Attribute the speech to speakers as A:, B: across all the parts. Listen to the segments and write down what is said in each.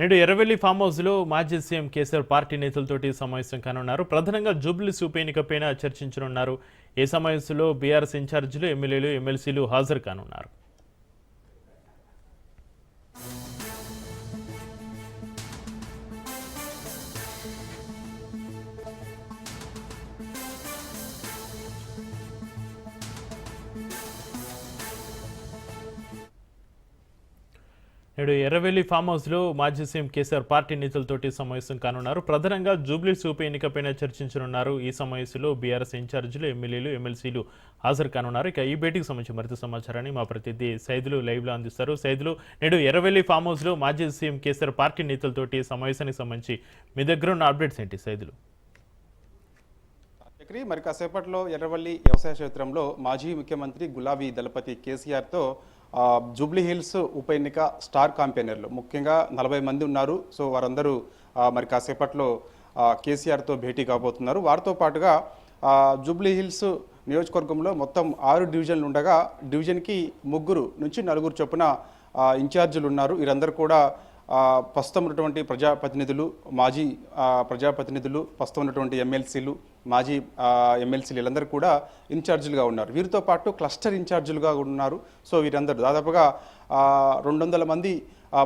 A: నేడు ఎర్రవెల్లి ఫామ్ హౌస్లో మాజీ సీఎం కేసీఆర్ పార్టీ నేతలతోటి సమావేశం కానున్నారు. ప్రధానంగా జూబ్లీస్ ఉప ఎన్నికపైన చర్చించనున్నారు. ఈ సమావేశంలో బీఆర్ఎస్ ఇన్ఛార్జీలు ఎమ్మెల్యేలు ఎమ్మెల్సీలు హాజరు కానున్నారు. నేడు ఎర్రవెల్లి ఫామ్ హౌస్లో మాజీ సీఎం కేసీఆర్ పార్టీ నేతలతోటి సమావేశం కానున్నారు. ప్రధానంగా జూబ్లీస్ ఉప ఎన్నికపైన చర్చించనున్నారు. ఈ సమావేశంలో బీఆర్ఎస్ ఇన్ఛార్జీలు ఎమ్మెల్యేలు ఎమ్మెల్సీలు హాజరు కానున్నారు. ఇక ఈ భేటీకి సంబంధించి మరింత సమాచారాన్ని మా ప్రతినిధి సైదులు లైవ్లో అందిస్తారు. సైదులు నేడు ఎర్రవెల్లి ఫామ్ హౌస్లో మాజీ సీఎం కేసీఆర్ పార్టీ నేతలతోటి సమావేశానికి సంబంధించి మీ దగ్గర ఉన్న అప్డేట్స్ ఏంటి సైదులు?
B: చక్రి మరి కాసేపట్లో ఎర్రవల్లి వ్యవసాయ క్షేత్రంలో మాజీ ముఖ్యమంత్రి గులాబీ దళపతి కేసీఆర్తో జూబ్లీ హిల్స్ ఉప ఎన్నిక స్టార్ కాంపెయినర్లు. ముఖ్యంగా నలభై మంది ఉన్నారు. సో వారందరూ మరి కాసేపట్లో కేసీఆర్తో భేటీ కాబోతున్నారు. వారితో పాటుగా జూబ్లీ హిల్స్ నియోజకవర్గంలో మొత్తం ఆరు డివిజన్లు ఉండగా డివిజన్కి ముగ్గురు నుంచి నలుగురు చొప్పున ఇన్ఛార్జీలు ఉన్నారు. వీరందరూ కూడా ప్రస్తుతం ఉన్నటువంటి ప్రజాప్రతినిధులు మాజీ ప్రజాప్రతినిధులు ప్రస్తుతం ఉన్నటువంటి ఎమ్మెల్సీలు మాజీ ఎమ్మెల్సీలు వీళ్ళందరూ కూడా ఇన్ఛార్జీలుగా ఉన్నారు. వీరితో పాటు క్లస్టర్ ఇన్ఛార్జీలుగా ఉన్నారు. సో వీరందరూ దాదాపుగా రెండు వందల మంది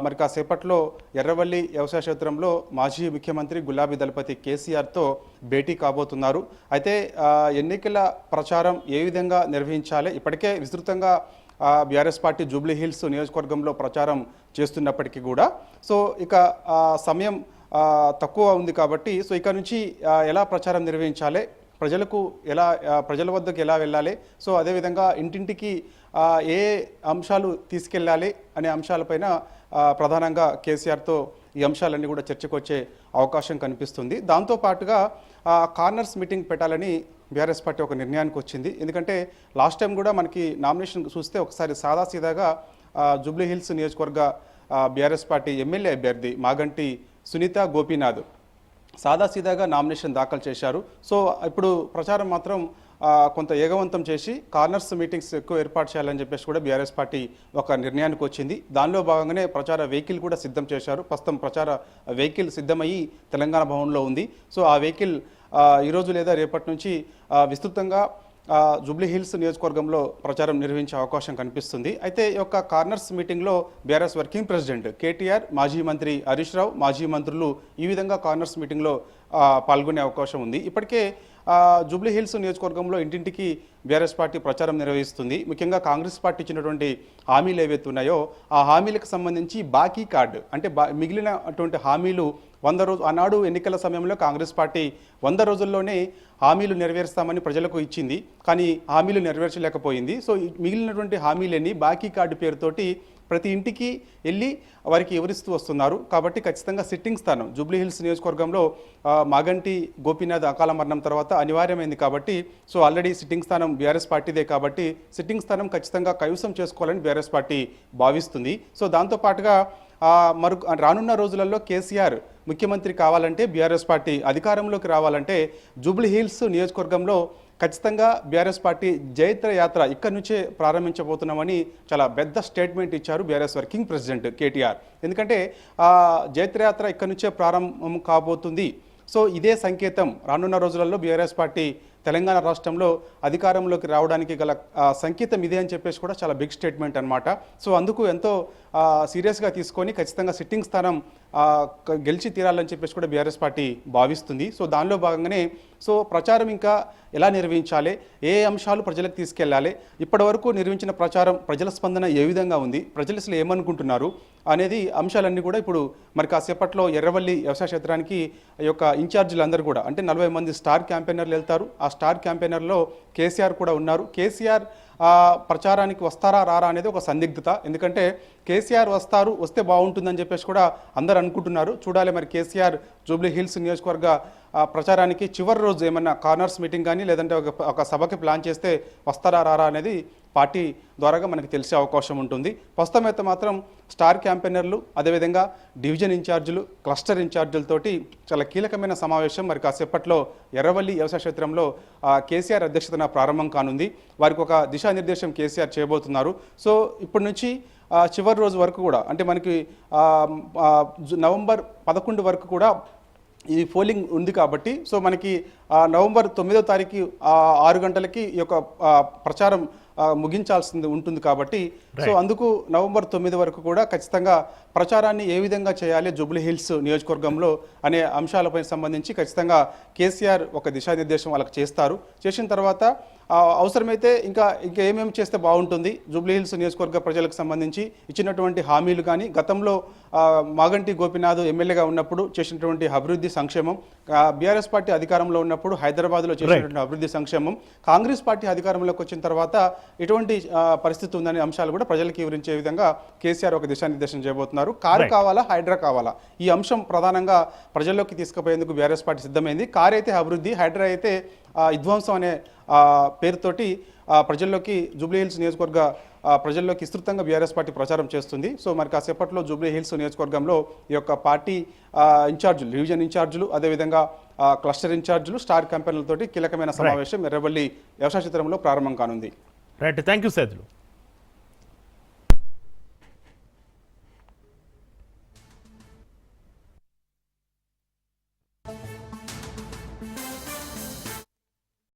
B: మరి కాసేపట్లో ఎర్రవల్లి వ్యవసాయ క్షేత్రంలో మాజీ ముఖ్యమంత్రి గులాబీ దళపతి కేసీఆర్తో భేటీ కాబోతున్నారు. అయితే ఎన్నికల ప్రచారం ఏ విధంగా నిర్వహించాలి? ఇప్పటికే విస్తృతంగా బీఆర్ఎస్ పార్టీ జూబ్లీ హిల్స్ నియోజకవర్గంలో ప్రచారం చేస్తున్నప్పటికీ కూడా. సో ఇక సమయం తక్కువ ఉంది కాబట్టి సో ఇక నుంచి ఎలా ప్రచారం నిర్వహించాలి? ప్రజలకు ఎలా ప్రజల వద్దకు ఎలా వెళ్ళాలి? సో అదేవిధంగా ఇంటింటికి ఏ అంశాలు తీసుకెళ్ళాలి అనే అంశాలపైన ప్రధానంగా కేసీఆర్తో ఈ అంశాలన్నీ కూడా చర్చకు వచ్చే అవకాశం కనిపిస్తుంది. దాంతో పాటుగా కార్నర్స్ మీటింగ్ పెట్టాలని బీఆర్ఎస్ పార్టీ ఒక నిర్ణయానికి వచ్చింది. ఎందుకంటే లాస్ట్ టైం కూడా మనకి నామినేషన్ చూస్తే ఒకసారి సాదాసీదాగా ఆ, జూబ్లీ హిల్స్ నియోజకవర్గ బీఆర్ఎస్ పార్టీ ఎమ్మెల్యే అభ్యర్థి మాగంటి సునీత గోపీనాథ్ సాదాసీదాగా నామినేషన్ దాఖలు చేశారు. సో ఇప్పుడు ప్రచారం మాత్రం కొంత ఏగవంతం చేసి కార్నర్స్ మీటింగ్స్ ఎక్కువ ఏర్పాటు చేయాలని చెప్పేసి కూడా బీఆర్ఎస్ పార్టీ ఒక నిర్ణయానికి వచ్చింది. దానిలో భాగంగానే ప్రచార వెహికల్ కూడా సిద్ధం చేశారు. ప్రస్తుతం ప్రచార వెహికల్ సిద్ధమయ్యి తెలంగాణ భవన్లో ఉంది. సో ఆ వెహికల్ ఈరోజు లేదా రేపటి నుంచి విస్తృతంగా జూబ్లీ హిల్స్ నియోజకవర్గంలో ప్రచారం నిర్వహించే అవకాశం కనిపిస్తుంది. అయితే ఈ యొక్క కార్నర్స్ మీటింగ్లో బీఆర్ఎస్ వర్కింగ్ ప్రెసిడెంట్ కేటీఆర్ మాజీ మంత్రి హరీష్ రావు మాజీ మంత్రులు ఈ విధంగా కార్నర్స్ మీటింగ్లో పాల్గొనే అవకాశం ఉంది. ఇప్పటికే జూబ్లీ హిల్స్ నియోజకవర్గంలో ఇంటింటికి బీఆర్ఎస్ పార్టీ ప్రచారం నిర్వహిస్తుంది. ముఖ్యంగా కాంగ్రెస్ పార్టీ ఇచ్చినటువంటి హామీలు ఏవైతే ఉన్నాయో ఆ హామీలకు సంబంధించి బాకీ కార్డు అంటే బా మిగిలినటువంటి హామీలు వంద రోజు ఆనాడు ఎన్నికల సమయంలో కాంగ్రెస్ పార్టీ వంద రోజుల్లోనే హామీలు నెరవేరుస్తామని ప్రజలకు ఇచ్చింది. కానీ హామీలు నెరవేర్చలేకపోయింది. సో మిగిలినటువంటి హామీలన్నీ బాకీ కార్డు పేరుతోటి ప్రతి ఇంటికి వెళ్ళి వారికి వివరిస్తూ వస్తున్నారు. కాబట్టి ఖచ్చితంగా సిట్టింగ్ స్థానం జూబ్లీ హిల్స్ నియోజకవర్గంలో మాగంటి గోపీనాథ్ అకాల మరణం తర్వాత అనివార్యమైంది కాబట్టి సో ఆల్రెడీ సిట్టింగ్ స్థానం బీఆర్ఎస్ పార్టీదే కాబట్టి సిట్టింగ్ స్థానం ఖచ్చితంగా కైవసం చేసుకోవాలని బీఆర్ఎస్ పార్టీ భావిస్తుంది. సో దాంతోపాటుగా మరు రానున్న రోజులలో కేసీఆర్ ముఖ్యమంత్రి కావాలంటే బీఆర్ఎస్ పార్టీ అధికారంలోకి రావాలంటే జూబ్లీ హిల్స్ నియోజకవర్గంలో ఖచ్చితంగా బీఆర్ఎస్ పార్టీ జైత్ర యాత్ర ఇక్కడి నుంచే ప్రారంభించబోతున్నామని చాలా పెద్ద స్టేట్మెంట్ ఇచ్చారు బీఆర్ఎస్ వర్కింగ్ ప్రెసిడెంట్ కేటీఆర్. ఎందుకంటే ఆ జైత్ర యాత్ర ఇక్కడి నుంచే ప్రారంభం కాబోతుంది. సో ఇదే సంకేతం రానున్న రోజులలో బీఆర్ఎస్ పార్టీ తెలంగాణ రాష్ట్రంలో అధికారంలోకి రావడానికి గల సంకేతం ఇదే అని చెప్పేసి కూడా చాలా బిగ్ స్టేట్మెంట్ అనమాట సో అందుకు ఎంతో సీరియస్గా తీసుకొని ఖచ్చితంగా సిట్టింగ్ స్థానం గెలిచి తీరాలని చెప్పేసి కూడా బీఆర్ఎస్ పార్టీ భావిస్తుంది. సో దానిలో భాగంగానే సో ప్రచారం ఇంకా ఎలా నిర్వహించాలి ఏ అంశాలు ప్రజలకు తీసుకెళ్ళాలి ఇప్పటివరకు నిర్వహించిన ప్రచారం ప్రజల స్పందన ఏ విధంగా ఉంది ప్రజలు అసలు ఏమనుకుంటున్నారు అనేది అంశాలన్నీ కూడా ఇప్పుడు మరి కాసేపట్లో ఎర్రవల్లి వ్యవసాయ క్షేత్రానికి ఈ యొక్క ఇన్ఛార్జీలు అందరూ కూడా అంటే నలభై మంది స్టార్ క్యాంపెయినర్లు వెళ్తారు. ఆ స్టార్ క్యాంపెయినర్లో కేసీఆర్ కూడా ఉన్నారు. కేసీఆర్ ప్రచారానికి వస్తారా రారా అనేది ఒక సందిగ్ధత. ఎందుకంటే కేసీఆర్ వస్తారు వస్తే బాగుంటుందని చెప్పేసి కూడా అందరు అనుకుంటున్నారు. చూడాలి మరి కేసీఆర్ జూబ్లీ హిల్స్ నియోజకవర్గ ప్రచారానికి చివరి రోజు ఏమన్నా కార్నర్స్ మీటింగ్ కానీ లేదంటే ఒక ఒక సభకి ప్లాన్ చేస్తే వస్తారా రారా అనేది పార్టీ ద్వారాగా మనకి తెలిసే అవకాశం ఉంటుంది. ప్రస్తుతం అయితే మాత్రం స్టార్ క్యాంపెయినర్లు అదేవిధంగా డివిజన్ ఇన్ఛార్జీలు క్లస్టర్ ఇన్ఛార్జీలతోటి చాలా కీలకమైన సమావేశం మరి కాసేపట్లో ఎర్రవల్లి వ్యవసాయ క్షేత్రంలో కేసీఆర్ అధ్యక్షతన ప్రారంభం కానుంది. వారికి ఒక దిశానిర్దేశం కేసీఆర్ చేయబోతున్నారు. సో ఇప్పటి నుంచి చివరి రోజు వరకు కూడా అంటే మనకి నవంబర్ పదకొండు వరకు కూడా ఈ పోలింగ్ ఉంది కాబట్టి సో మనకి నవంబర్ తొమ్మిదో తారీఖు ఆరు గంటలకి ఈ యొక్క ప్రచారం ముగించాల్సింది ఉంటుంది కాబట్టి సో అందుకు నవంబర్ తొమ్మిది వరకు కూడా ఖచ్చితంగా ప్రచారాన్ని ఏ విధంగా చేయాలి జూబ్లీ హిల్స్ నియోజకవర్గంలో అనే అంశాలపై సంబంధించి ఖచ్చితంగా కేసీఆర్ ఒక దిశానిర్దేశం వాళ్ళకి చేస్తారు. చేసిన తర్వాత అవసరమైతే ఇంకా ఇంకా ఏమేమి చేస్తే బాగుంటుంది? జూబ్లీ హిల్స్ నియోజకవర్గ ప్రజలకు సంబంధించి ఇచ్చినటువంటి హామీలు కానీ గతంలో మాగంటి గోపినాథ్ ఎమ్మెల్యేగా ఉన్నప్పుడు చేసినటువంటి అభివృద్ధి సంక్షేమం బీఆర్ఎస్ పార్టీ అధికారంలో ఉన్నప్పుడు హైదరాబాద్లో చేసినటువంటి అభివృద్ధి సంక్షేమం కాంగ్రెస్ పార్టీ అధికారంలోకి వచ్చిన తర్వాత ఎటువంటి పరిస్థితి ఉందనే అంశాలు కూడా ప్రజలకు వివరించే విధంగా కేసీఆర్ ఒక దిశానిర్దేశం చేయబోతున్నారు. కారు కావాలా హైడ్రా కావాలా? ఈ అంశం ప్రధానంగా ప్రజల్లోకి తీసుకుపోయేందుకు బీఆర్ఎస్ పార్టీ సిద్ధమైంది. కారు అయితే అభివృద్ధి హైడ్రా అయితే విధ్వంసం అనే పేరుతోటి ప్రజల్లోకి జూబ్లీ హిల్స్ నియోజకవర్గ ప్రజల్లోకి విస్తృతంగా బీఆర్ఎస్ పార్టీ ప్రచారం చేస్తుంది. సో మరి కాసేపట్లో జూబ్లీ హిల్స్ నియోజకవర్గంలో ఈ యొక్క పార్టీ ఇన్ఛార్జీలు డివిజన్ ఇన్ఛార్జీలు అదేవిధంగా క్లస్టర్ ఇన్ఛార్జీలు స్టార్ కంపెనీలతోటి కీలకమైన సమావేశం ఎర్రవల్లి వ్యవసాయ చిత్రంలో ప్రారంభం కానుంది.
A: Right thank you